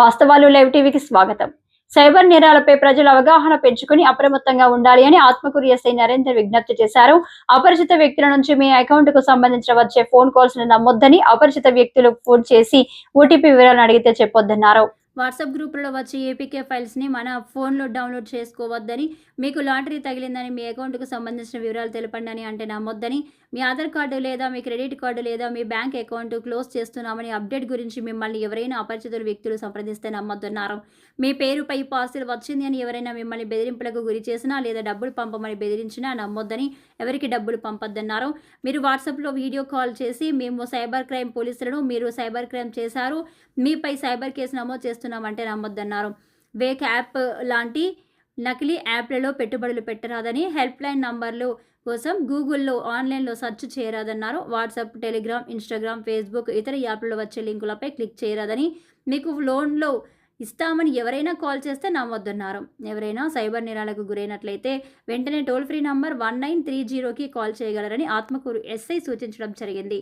వాస్తవాలు లైవ్ టీవీకి స్వాగతం. సైబర్ నేరాలపై ప్రజలు అవగాహన పెంచుకుని అప్రమత్తంగా ఉండాలి అని ఆత్మకూరు ఎస్ఐ నరేందర్ విజ్ఞప్తి చేశారు. అపరిచిత వ్యక్తుల నుంచి మీ అకౌంట్కు సంబంధించిన వచ్చే ఫోన్ కాల్స్ను నమ్మొద్దని అపరిచిత వ్యక్తులు ఫోన్ చేసి ఓటీపీ వివరాలను అడిగితే చెప్పొద్దన్నారు. వాట్సాప్ గ్రూపులో వచ్చే ఏపీకే ఫైల్స్ని మన ఫోన్లో డౌన్లోడ్ చేసుకోవద్దని మీకు లాటరీ తగిలిందని మీ అకౌంట్కు సంబంధించిన వివరాలు తెలపండి అని అంటే నమ్మొద్దని మీ ఆధార్ కార్డు లేదా మీ క్రెడిట్ కార్డు లేదా మీ బ్యాంక్ అకౌంట్ క్లోజ్ చేస్తున్నామని అప్డేట్ గురించి మిమ్మల్ని ఎవరైనా అపరిచితులు వ్యక్తులు సంప్రదిస్తే నమ్మొద్దన్నారు. మీ పేరుపై పాసులు వచ్చింది అని ఎవరైనా మిమ్మల్ని బెదిరింపులకు గురి చేసినా లేదా డబ్బులు పంపమని బెదిరించినా నమ్మొద్దని ఎవరికి డబ్బులు పంపొద్దన్నారు. మీరు వాట్సాప్లో వీడియో కాల్ చేసి మేము సైబర్ క్రైమ్ పోలీసులను మీరు సైబర్ క్రైమ్ చేశారు మీపై సైబర్ కేసు నమోదు చేస్తున్నామంటే నమ్మొద్దన్నారు. వేక్ యాప్ లాంటి నకిలీ యాప్లలో పెట్టుబడులు పెట్టరాదని హెల్ప్ లైన్ నంబర్లు కోసం గూగుల్లో ఆన్లైన్లో సెర్చ్ చేయరాదన్నారు. వాట్సాప్ టెలిగ్రామ్ ఇన్స్టాగ్రామ్ ఫేస్బుక్ ఇతర యాప్లలో వచ్చే లింకులపై క్లిక్ చేయరాదని మీకు లోన్లో ఇస్తామని ఎవరైనా కాల్ చేస్తే నమ్మొద్దన్నారు. ఎవరైనా సైబర్ నేరాలకు గురైనట్లయితే వెంటనే toll free number one nine three జీరోకి కాల్ చేయగలరని ఆత్మకూరు ఎస్ఐ సూచించడం జరిగింది.